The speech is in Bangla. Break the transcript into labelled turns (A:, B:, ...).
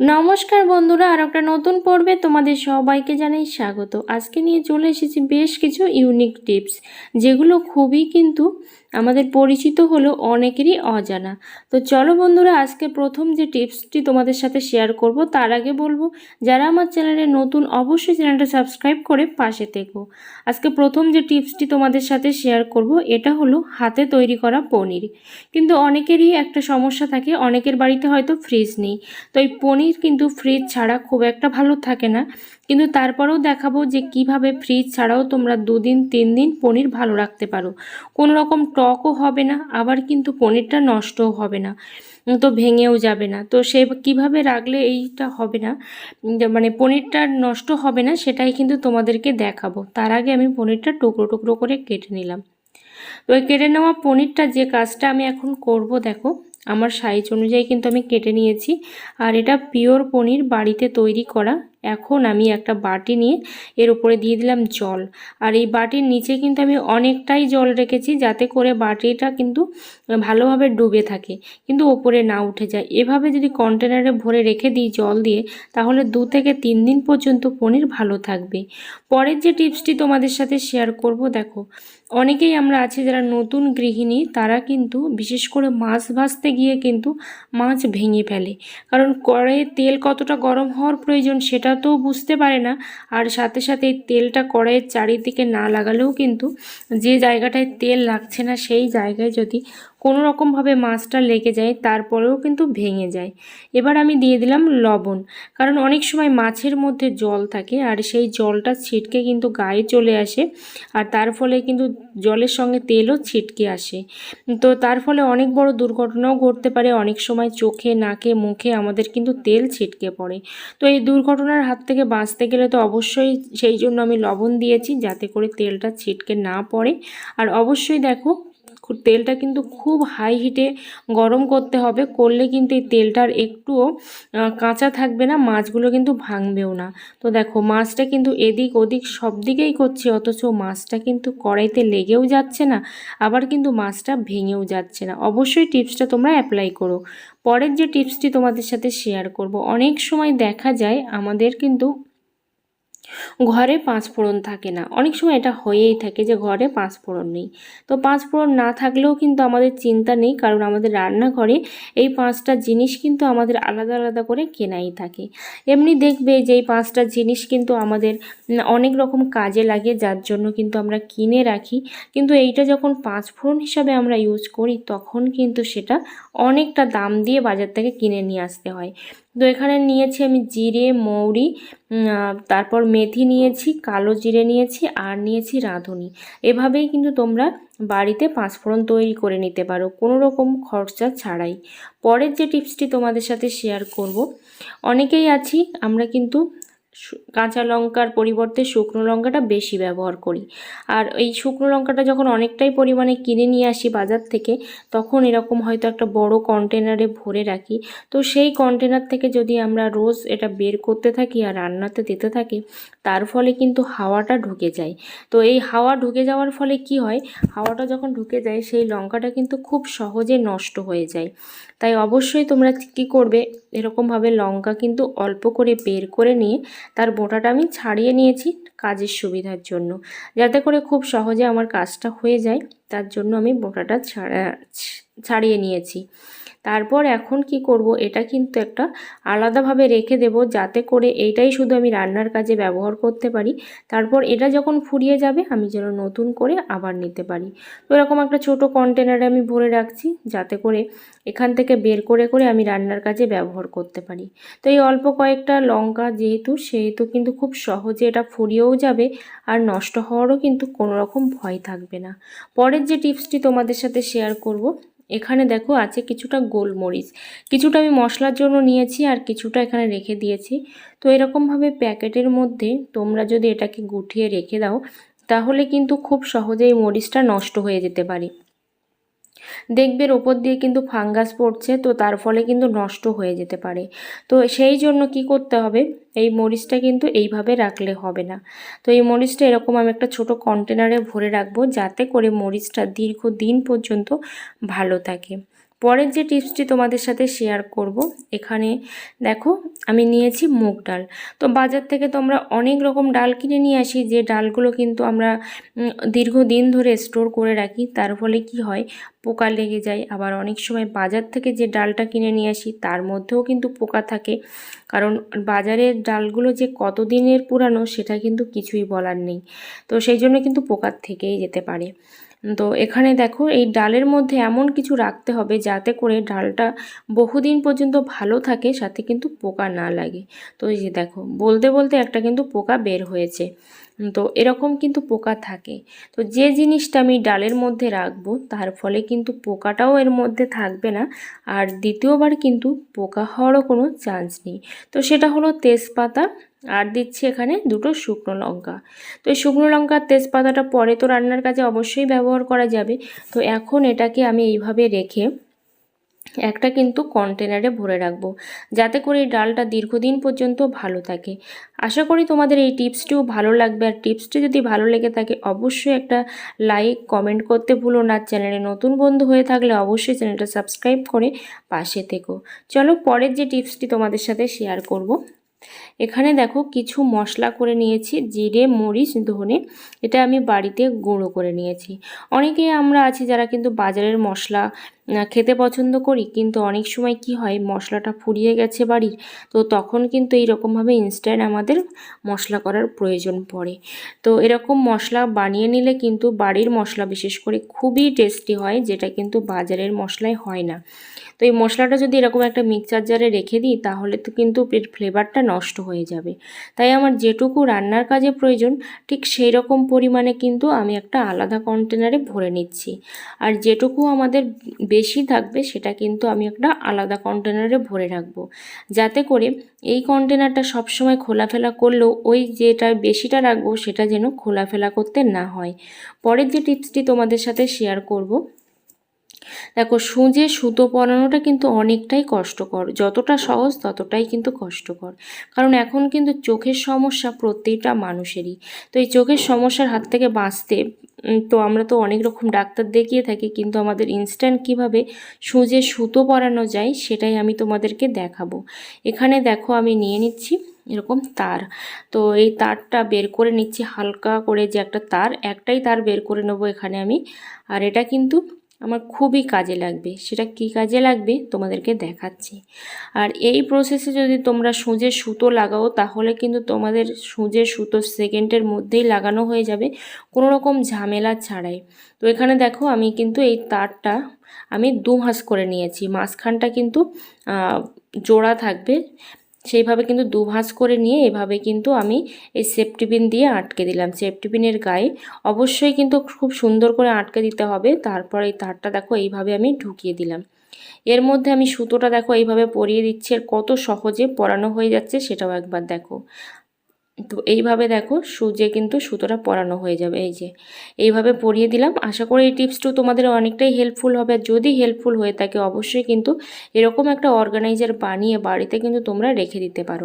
A: নমস্কার বন্ধুরা আর একটা নতুন পর্বে তোমাদের সবাইকে জানাই স্বাগত। আজকে নিয়ে চলে এসেছি বেশ কিছু ইউনিক টিপস যেগুলো খুবই কিন্তু আমাদের পরিচিত হলো অনেকেরই অজানা। তো চলো বন্ধুরা, আজকে প্রথম যে টিপসটি তোমাদের সাথে শেয়ার করব, তার আগে বলব, যারা আমার চ্যানেলে নতুন, অবশ্যই চ্যানেলটা সাবস্ক্রাইব করে পাশে থেকো। আজকে প্রথম যে টিপসটি তোমাদের সাথে শেয়ার করব, এটা হলো হাতে তৈরি করা পনির। কিন্তু অনেকেরই একটা সমস্যা থাকে, অনেকের বাড়িতে হয়তো ফ্রিজ নেই। তো এই পনির কিন্তু ফ্রিজ ছাড়া খুব একটা ভালো থাকে না। কিন্তু তারপরেও দেখাবো যে কীভাবে ফ্রিজ ছাড়াও তোমরা দুদিন তিন দিন পনির ভালো রাখতে পারো। কোনো রকম টকও হবে না, আবার কিন্তু পনিরটা নষ্টও হবে না তো ভেঙেও যাবে না। তো সে কীভাবে রাখলে এইটা হবে না মানে পনিরটা নষ্ট হবে না সেটাই কিন্তু তোমাদেরকে দেখাবো। তার আগে আমি পনিরটা টুকরো টুকরো করে কেটে নিলাম। তো ওই কেটে নেওয়া পনিরটা যে কাজটা আমি এখন করব, দেখো, আমার সাইজ অনুযায়ী কিন্তু আমি কেটে নিয়েছি। আর এটা পিওর পনির বাড়িতে তৈরি করা। এখন আমি একটা বাটি নিয়ে এর উপরে দিয়ে দিলাম জল। আর এই বাটির নিচে কিন্তু আমি অনেকটাই জল রেখেছি যাতে করে বাটিটা কিন্তু ভালোভাবে ডুবে থাকে, কিন্তু ওপরে না উঠে যায়। এভাবে যদি কন্টেনারে ভরে রেখে দিই জল দিয়ে, তাহলে দু থেকে তিন দিন পর্যন্ত পনির ভালো থাকবে। পরের যে টিপসটি তোমাদের সাথে শেয়ার করব, দেখো, অনেকেই আমরা আছি যারা নতুন গৃহিণী, তারা কিন্তু বিশেষ করে মাছ ভাজতে গিয়ে কিন্তু মাছ ভেঙে ফেলে। কারণ কড়াইয়ে তেল কতটা গরম হওয়ার প্রয়োজন সেটা তো বুঝতে পারে না। আর সাথে সাথে তেলটা কড়াইয়ের চারিদিকে না লাগালেও কিন্তু যে জায়গাটায় তেল লাগছে না, সেই জায়গায় যদি কোনো রকমভাবে মাছটা লেগে যায়, তারপরেও কিন্তু ভেঙে যায়। এবার আমি দিয়ে দিলাম লবণ, কারণ অনেক সময় মাছের মধ্যে জল থাকে আর সেই জলটা ছিটকে কিন্তু গায়ে চলে আসে আর তার ফলে কিন্তু জলের সঙ্গে তেলও ছিটকে আসে। তো তার ফলে অনেক বড় দুর্ঘটনাও ঘটতে পারে। অনেক সময় চোখে, নাকে, মুখে আমাদের কিন্তু তেল ছিটকে পড়ে। তো এই দুর্ঘটনার হাত থেকে বাঁচতে গেলে তো অবশ্যই সেই জন্য আমি লবণ দিয়েছি যাতে করে তেলটা ছিটকে না পড়ে। আর অবশ্যই দেখো তেলটা কিন্তু খুব হাই হিটে গরম করতে হবে। করলে কিন্তু এই তেলটার একটুও কাঁচা থাকবে না, মাছগুলো কিন্তু ভাঙবেও না। তো দেখো, মাছটা কিন্তু এদিক ওদিক সব দিকেই করছে, অথচ মাছটা কিন্তু কড়াইতে লেগেও যাচ্ছে না, আবার কিন্তু মাছটা ভেঙেও যাচ্ছে না। অবশ্যই টিপসটা তোমরা অ্যাপ্লাই করো। পরের যে টিপসটি তোমাদের সাথে শেয়ার করব। অনেক সময় দেখা যায়, আমাদের কিন্তু ঘরে পাঁচ ফোড়ন থাকে না। অনেক সময় এটা হয়েই থাকে যে ঘরে পাঁচ ফোড়ন নেই। তো পাঁচ ফোড়ন না থাকলেও কিন্তু আমাদের চিন্তা নেই, কারণ আমাদের রান্নাঘরে এই পাঁচটা জিনিস কিন্তু আমাদের আলাদা আলাদা করে কেনাই থাকে। এমনি দেখবে যে এই পাঁচটা জিনিস কিন্তু আমাদের অনেক রকম কাজে লাগে, যার জন্য কিন্তু আমরা কিনে রাখি। কিন্তু এইটা যখন পাঁচ ফোড়ন হিসাবে আমরা ইউজ করি, তখন কিন্তু সেটা অনেকটা দাম দিয়ে বাজার থেকে কিনে নিয়ে আসতে হয়। তো এখানে নিয়েছি আমি জিরে, মৌরি তারপর মেথি নিয়েছি, কালো জিরে নিয়েছি, আর নিয়েছি রাঁধুনি। এভাবেই কিন্তু তোমরা বাড়িতে পাঁচফোড়ন তৈরি করে নিতে পারো, কোনো রকম খরচা ছাড়াই। পরের যে টিপসটি তোমাদের সাথে শেয়ার করব, অনেকেই আছি, আমরা কিন্তু কাঁচা লঙ্কার পরিবর্তে শুকনো লঙ্কাটা বেশি ব্যবহার করি। আর এই শুকনো লঙ্কাটা যখন অনেকটাই পরিমাণে কিনে নিয়ে আসি বাজার থেকে, তখন এরকম হয়তো একটা বড় কন্টেনারে ভরে রাখি। তো সেই কন্টেনার থেকে যদি আমরা রোজ এটা বের করতে থাকি আর রান্নাতে দিতে থাকি, তার ফলে কিন্তু হাওয়াটা ঢুকে যায়। তো এই হাওয়া ঢুকে যাওয়ার ফলে কি হয়, হাওয়াটা যখন ঢুকে যায়, সেই লঙ্কাটা কিন্তু খুব সহজে নষ্ট হয়ে যায়। তাই অবশ্যই তোমরা কী করবে, এরকমভাবে লঙ্কা কিন্তু অল্প করে বের করে নিয়ে তার বোটাটা আমি ছাড়িয়ে নিয়েছি কাজের সুবিধার জন্য। যাতে করে খুব সহজে আমার কাজটা হয়ে যায়, তার জন্য আমি বোটাটা ছাড়া ছাড়িয়ে নিয়েছি। তারপর এখন কি করব, এটা কিন্তু একটা আলাদাভাবে রেখে দেব, যাতে করে এইটাই শুধু আমি রান্নার কাজে ব্যবহার করতে পারি। তারপর এটা যখন ফুরিয়ে যাবে, আমি যেন নতুন করে আবার নিতে পারি। তো এরকম একটা ছোট কন্টেনারে আমি ভরে রাখছি, যাতে করে এখান থেকে বের করে করে আমি রান্নার কাজে ব্যবহার করতে পারি। তো এই অল্প কয়েকটা লঙ্কা যেহেতু, সেহেতু কিন্তু খুব সহজে এটা ফুরিয়েও যাবে আর নষ্ট হওয়ারও কিন্তু কোনো রকম ভয় থাকবে না। পরের যে টিপসটি তোমাদের সাথে শেয়ার করব এখানে দেখো আছে কিছুটা গোলমরিচ। কিছুটা আমি মশলার জন্য নিয়েছি আর কিছুটা এখানে রেখে দিয়েছি। তো এরকমভাবে প্যাকেটের মধ্যে তোমরা যদি এটাকে গুটিয়ে রেখে দাও, তাহলে কিন্তু খুব সহজেই মরিচটা নষ্ট হয়ে যেতে পারে। দেখবে এর ওপর দিয়ে কিন্তু ফাঙ্গাস পড়ছে, তো তার ফলে কিন্তু নষ্ট হয়ে যেতে পারে। তো সেই জন্য কি করতে হবে? এই মরিচটা কিন্তু এইভাবে রাখলে হবে না। তো এই মরিচটা এরকম আমি একটা ছোট কন্টেনারে ভরে রাখব, যাতে করে মরিচটা দীর্ঘ দিন পর্যন্ত ভালো থাকে। পরের যে টিপসটি তোমাদের সাথে শেয়ার করব, এখানে দেখো আমি নিয়েছি মুগ ডাল। তো বাজার থেকে তোমরা অনেক রকম ডাল কিনে নিয়ে আসি, যে ডালগুলো কিন্তু আমরা দীর্ঘদিন ধরে স্টোর করে রাখি। তার ফলে কি হয়, পোকা লেগে যায়। আবার অনেক সময় বাজার থেকে যে ডালটা কিনে নিয়ে আসি, তার মধ্যেও কিন্তু পোকা থাকে। কারণ বাজারের ডালগুলো যে কত দিনের পুরানো, সেটা কিন্তু কিছুই বলার নেই। তো সেই জন্য কিন্তু পোকার থেকেই যেতে পারে। তো এখানে দেখো, এই ডালের মধ্যে এমন কিছু রাখতে হবে যাতে করে ডালটা বহুদিন পর্যন্ত ভালো থাকে, সাথে কিন্তু পোকা না লাগে। তো এই যে দেখো, বলতে বলতে একটা কিন্তু পোকা বের হয়েছে। তো এরকম কিন্তু পোকা থাকে। তো যে জিনিসটা আমি ডালের মধ্যে রাখব, তার ফলে কিন্তু পোকাটাও এর মধ্যে থাকবে না। আর দ্বিতীয়বার কিন্তু পোকা হওয়ারও কোনো চান্স নেই। তো সেটা হলো তেজপাতা আর দিচ্ছি এখানে দুটো শুকনো লঙ্কা। তো এই শুকনো লঙ্কার তেজপাতাটা পরে তো রান্নার কাজে অবশ্যই ব্যবহার করা যাবে। তো এখন এটাকে আমি এইভাবে রেখে একটা কিন্তু কন্টেনারে ভরে রাখব, যাতে করে এই ডালটা দীর্ঘদিন পর্যন্ত ভালো থাকে। আশা করি তোমাদের এই টিপসটিও ভালো লাগবে। আর টিপসটি যদি ভালো লেগে থাকে, অবশ্যই একটা লাইক কমেন্ট করতে ভুলো না। চ্যানেলে নতুন বন্ধু হয়ে থাকলে অবশ্যই চ্যানেলটা সাবস্ক্রাইব করে পাশে থেকো। চলো পরের যে টিপসটি তোমাদের সাথে শেয়ার করব এখানে দেখো কিছু মশলা করে নিয়েছি, জিরে, মরিচ, ধনে। এটা আমি বাড়িতে গুঁড়ো করে নিয়েছি। অনেকে আমরা আছি যারা কিন্তু বাজারের মশলা খেতে পছন্দ করি, কিন্তু অনেক সময় কি হয়, মশলাটা ফুরিয়ে গেছে বাড়ির, তো তখন কিন্তু এই এইরকমভাবে ইনস্ট্যান্ট আমাদের মশলা করার প্রয়োজন পড়ে। তো এরকম মশলা বানিয়ে নিলে কিন্তু বাড়ির মশলা বিশেষ করে খুবই টেস্টি হয়, যেটা কিন্তু বাজারের মশলায় হয় না। তো এই মশলাটা যদি এরকম একটা মিক্সচার জারে রেখে দিই, তাহলে তো কিন্তু এর ফ্লেভারটা নষ্ট হয়ে যাবে। তাই আমার যেটুকু রান্নার কাজে প্রয়োজন, ঠিক সেই রকম পরিমাণে কিন্তু আমি একটা আলাদা কন্টেনারে ভরে নিচ্ছি। আর যেটুকু আমাদের বেশি থাকবে, সেটা কিন্তু আমি একটা আলাদা কন্টেনারে ভরে রাখব। যাতে করে এই কন্টেনারটা সবসময় খোলাফেলা করলেও ওই যেটা বেশিটা রাখব, সেটা যেন খোলাফেলা করতে না হয়। পরের যে টিপসটি তোমাদের সাথে শেয়ার করব দেখো সূঁচে সুতো পরানোটা কিন্তু অনেকটাই কষ্টকর। যতটা সহজ ততটাই কিন্তু কষ্টকর। কারণ এখন কিন্তু চোখের সমস্যা প্রত্যেকটা মানুষেরই। তো এই চোখের সমস্যার হাত থেকে বাঁচতে তো আমরা তো অনেক রকম ডাক্তার দেখিয়ে থাকি, কিন্তু আমাদের ইনস্ট্যান্ট কীভাবে সূঁচে সুতো পরানো যায় সেটাই আমি তোমাদেরকে দেখাবো। এখানে দেখো আমি নিয়ে নিচ্ছি এরকম তার। তো এই তারটা বের করে নিচ্ছি হালকা করে যে একটা তার, একটাই তার বের করে নেব এখানে আমি। আর এটা কিন্তু আমার খুবই কাজে লাগবে। সেটা কি কাজে লাগবে? তোমাদেরকে দেখাচ্ছি। আর এই প্রসেসে যদি তোমরা সূঁচে সুতো লাগাও, তাহলে কিন্তু তোমাদের সূঁচে সুতো সেকেন্ডের মধ্যেই লাগানো হয়ে যাবে, কোনো রকম ঝামেলা ছাড়াই। তো এখানে দেখো, আমি কিন্তু এই তারটা আমি দু হাঁস করে নিয়েছি। মাঝখানটা কিন্তু জোড়া থাকবে। সেইভাবে কিন্তু দু ভাঁজ করে নিয়ে এভাবে কিন্তু আমি এই সেফটিপিন দিয়ে আটকে দিলাম। সেফটিপিনের গায়ে অবশ্যই কিন্তু খুব সুন্দর করে আটকে দিতে হবে। তারপর এই তারটা দেখো এইভাবে আমি ঢুকিয়ে দিলাম। এর মধ্যে আমি সুতোটা দেখো এইভাবে পরিয়ে দিচ্ছি। আর কত সহজে পরানো হয়ে যাচ্ছে সেটাও একবার দেখো। তো এইভাবে দেখো সুজে কিন্তু সুতোটা পরানো হয়ে যাবে, এই যে। এইভাবে পরিয়ে দিলাম। আশা করি এই টিপসটিও তোমাদের অনেকটাই হেল্পফুল হবে। যদি হেল্পফুল হয়ে থাকে, অবশ্যই কিন্তু এরকম একটা অর্গানাইজার বানিয়ে বাড়িতে কিন্তু তোমরা রেখে দিতে পারো।